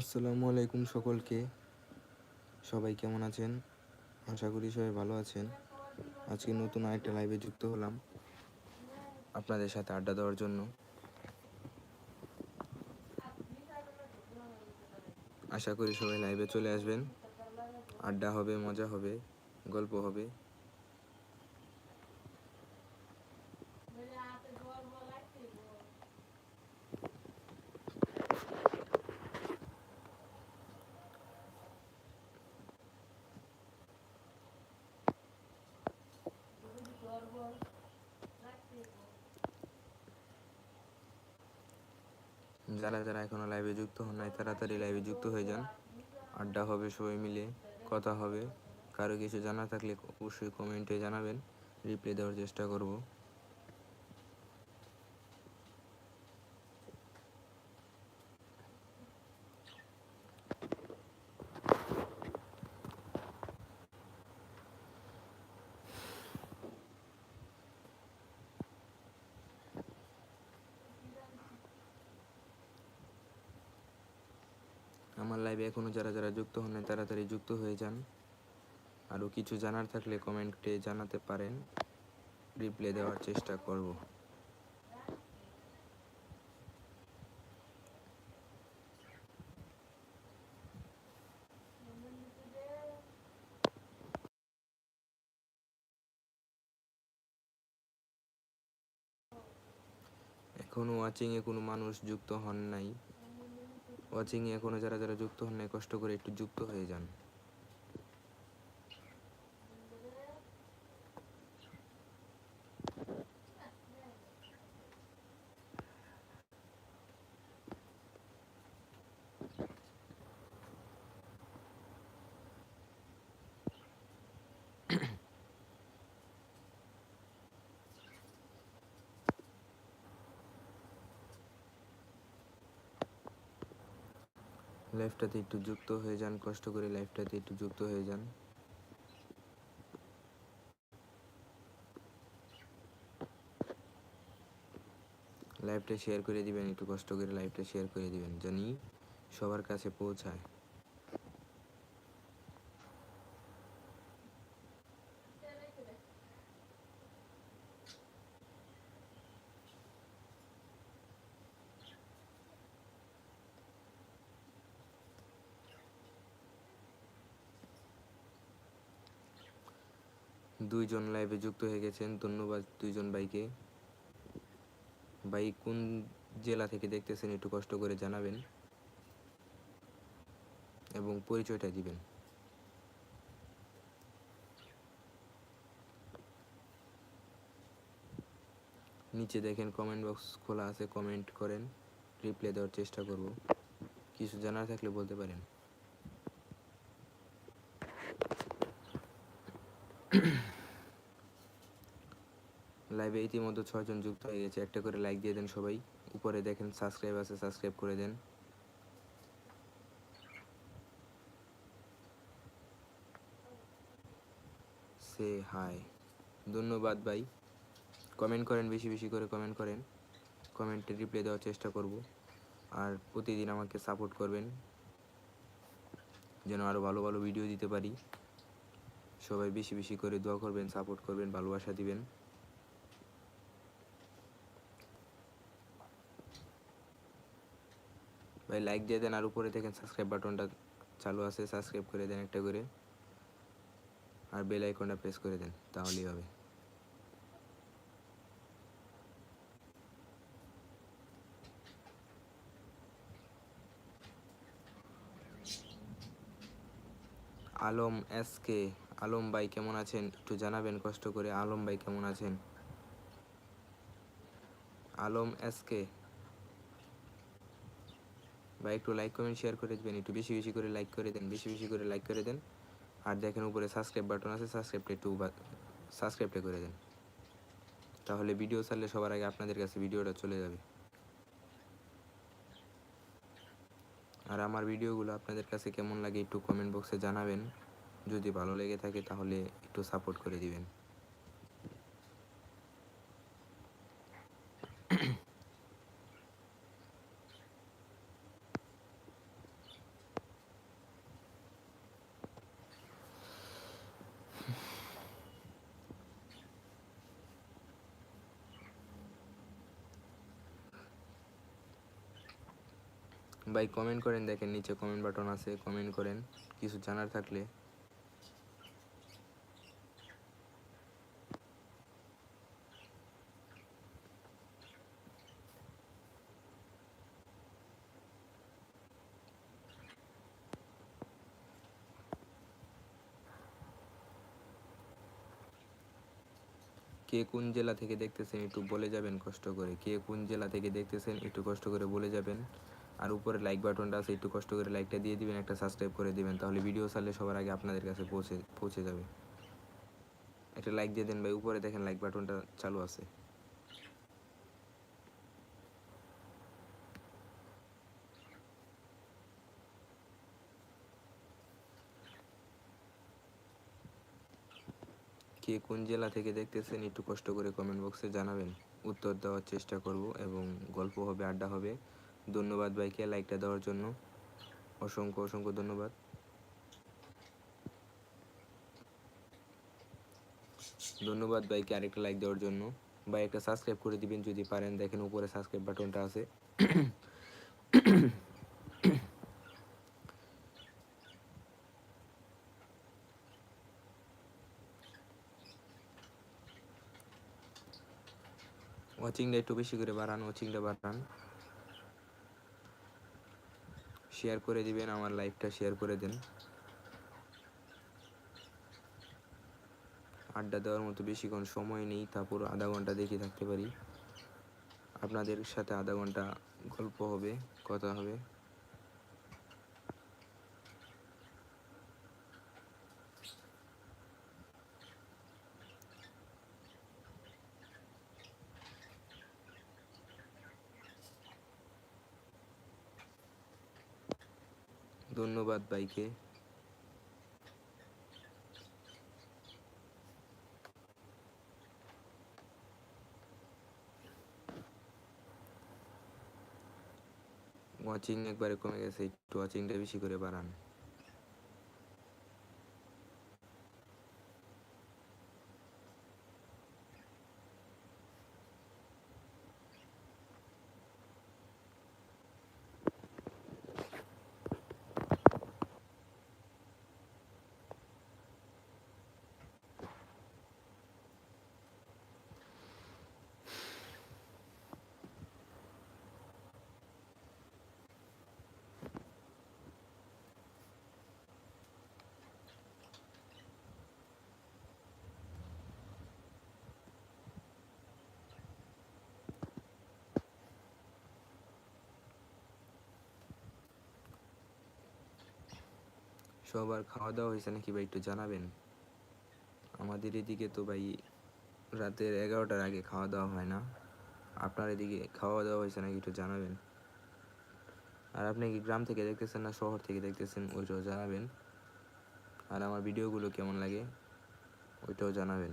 আসসালামু আলাইকুম সকলকে। সবাই কেমন আছেন? আশা করি সবাই ভালো আছেন। আজকে নতুন আরেকটা লাইভে যুক্ত হলাম আপনাদের সাথে আড্ডা দেওয়ার জন্য। আশা করি সবাই লাইভে চলে আসবেন। আড্ডা হবে, মজা হবে, গল্প হবে। যারা যারা এখনও লাইভে যুক্ত হন নাই, তাড়াতাড়ি লাইভে যুক্ত হয়ে যান। আড্ডা হবে সবাই মিলে, কথা হবে। কারও কিছু জানা থাকলে অবশ্যই কমেন্টে জানাবেন। রিপ্লাই দেওয়ার চেষ্টা করব। আমার লাইভে এখনও যারা যারা যুক্ত হন নাই, তাড়াতাড়ি যুক্ত হয়ে যান। আরও কিছু জানার থাকলে কমেন্টে জানাতে পারেন। রিপ্লে দেওয়ার চেষ্টা করব। এখনও ওয়াচিংয়ে কোনো মানুষ যুক্ত হন নাই। ওয়াচিংয়ে এখনও যারা যারা যুক্ত হন নাই কষ্ট করে একটু যুক্ত হয়ে যান। লাইফটাতে একটু যুক্ত হয়ে যান, কষ্ট করে লাইফটাতে একটু যুক্ত হয়ে যান। লাইভটা শেয়ার করে দিবেন, একটু কষ্ট করে লাইভটা শেয়ার করে দিবেন। জানি, সবার কাছে পৌঁছায়। দুইজন লাইভে যুক্ত হয়ে গেছেন। ধন্যবাদ দুইজন ভাইকে। ভাই কোন জেলা থেকে দেখতেছেন একটু কষ্ট করে জানাবেন এবং পরিচয়টা দিবেন। নিচে দেখেন কমেন্ট বক্স খোলা আছে কমেন্ট করেন রিপ্লাই দেওয়ার চেষ্টা করব। কিছু জানার থাকলে বলতে পারেন। লাইভে ইতিমধ্যে ছয়জন যুক্ত হয়ে গেছে। একটা করে লাইক দিয়ে দেন সবাই। উপরে দেখেন সাবস্ক্রাইব আছে সাবস্ক্রাইব করে দেন। সে হাই ধন্যবাদ ভাই। কমেন্ট করেন, বেশি বেশি করে কমেন্ট করেন। কমেন্টে রিপ্লাই দেওয়ার চেষ্টা করব। আর প্রতিদিন আমাকে সাপোর্ট করবেন। যেন আরও ভালো ভালো ভিডিও দিতে পারি। সবাই বেশি বেশি করে দোয়া করবেন সাপোর্ট করবেন, ভালোবাসা দিবেন। ভাই লাইক দিয়ে দেন আর উপরে দেখেন সাবস্ক্রাইব বাটনটা চালু আছে সাবস্ক্রাইব করে দেন একটা করে। আর বেল আইকনটা প্রেস করে দেন, তাহলেই হবে। আলম এস কে আলম ভাই কেমন আছেন? একটু জানাবেন কষ্ট করে, আলম ভাই কেমন আছেন? আলম এস কে ভাই একটু লাইক কমেন্ট শেয়ার করে দেবেন। একটু বেশি বেশি করে লাইক করে দেন, বেশি বেশি করে লাইক করে দেন। আর দেখেন উপরে সাবস্ক্রাইব বাটন আছে সাবস্ক্রাইবটা একটু সাবস্ক্রাইবটা করে দেন। তাহলে ভিডিও ছাড়লে সবার আগে আপনাদের কাছে ভিডিওটা চলে যাবে। আর আমার ভিডিওগুলো আপনাদের কাছে কেমন লাগে একটু কমেন্ট বক্সে জানাবেন। যদি ভালো লেগে থাকে তাহলে একটু সাপোর্ট করে দিবেন। ভাই কমেন্ট করেন, দেখেন নিচে কমেন্ট বাটন আছে কমেন্ট করেন, কিছু জানার থাকলে। কে কোন জেলা থেকে দেখতেছেন, একটু বলে যাবেন কষ্ট করে। কে কোন জেলা থেকে দেখতেছেন, একটু কষ্ট করে বলে যাবেন। আর উপরে লাইক বাটনটা আছে, একটু কষ্ট করে লাইকটা দিয়ে দিবেন, একটা সাবস্ক্রাইব করে দিবেন, তাহলে ভিডিও ছাড়লে সবার আগে আপনাদের কাছে পৌঁছে পৌঁছে যাবে। একটা লাইক দিয়ে দেন ভাই, উপরে দেখেন লাইক বাটনটা চালু আছে। কে কোন জেলা থেকে দেখতেছেন, একটু কষ্ট করে কমেন্ট বক্সে জানাবেন। উত্তর দেওয়ার চেষ্টা করব এবং গল্প হবে, আড্ডা হবে। ধন্যবাদ ভাইকে লাইকটা দেওয়ার জন্য। অসংখ্য অসংখ্য ধন্যবাদ। ধন্যবাদ ভাইকে আরেকটা লাইক দেওয়ার জন্য। ভাই একটা সাবস্ক্রাইব করে দিবেন যদি পারেন। দেখেন উপরে সাবস্ক্রাইব বাটনটা আছে। ওয়াচিংটা একটু বেশি করে বাড়ান ওয়াচিংটা বাড়ান। শেয়ার করে দিবেন, আমার লাইফটা শেয়ার করে দেন। আড্ডা দেওয়ার মতো বেশিক্ষণ সময় নেই, তারপর আধা ঘণ্টা দেখে থাকতে পারি। আপনাদের সাথে আধা ঘণ্টা গল্প হবে, কথা হবে। ধন্যবাদ ভাইকে। ওয়াচিং একবারে কমে গেছে একটু ওয়াচিংটা বেশি করে বাড়ান। সবার খাওয়া দাওয়া হয়েছে নাকি ভাই একটু জানাবেন? আমাদের এদিকে তো ভাই রাতের এগারোটার আগে খাওয়া দাওয়া হয় না। আপনার এদিকে খাওয়া দাওয়া হয়েছে নাকি একটু জানাবেন? আর আপনি কি গ্রাম থেকে দেখতেছেন না শহর থেকে দেখতেছেন ওইটাও জানাবেন। আর আমার ভিডিওগুলো কেমন লাগে ওইটাও জানাবেন।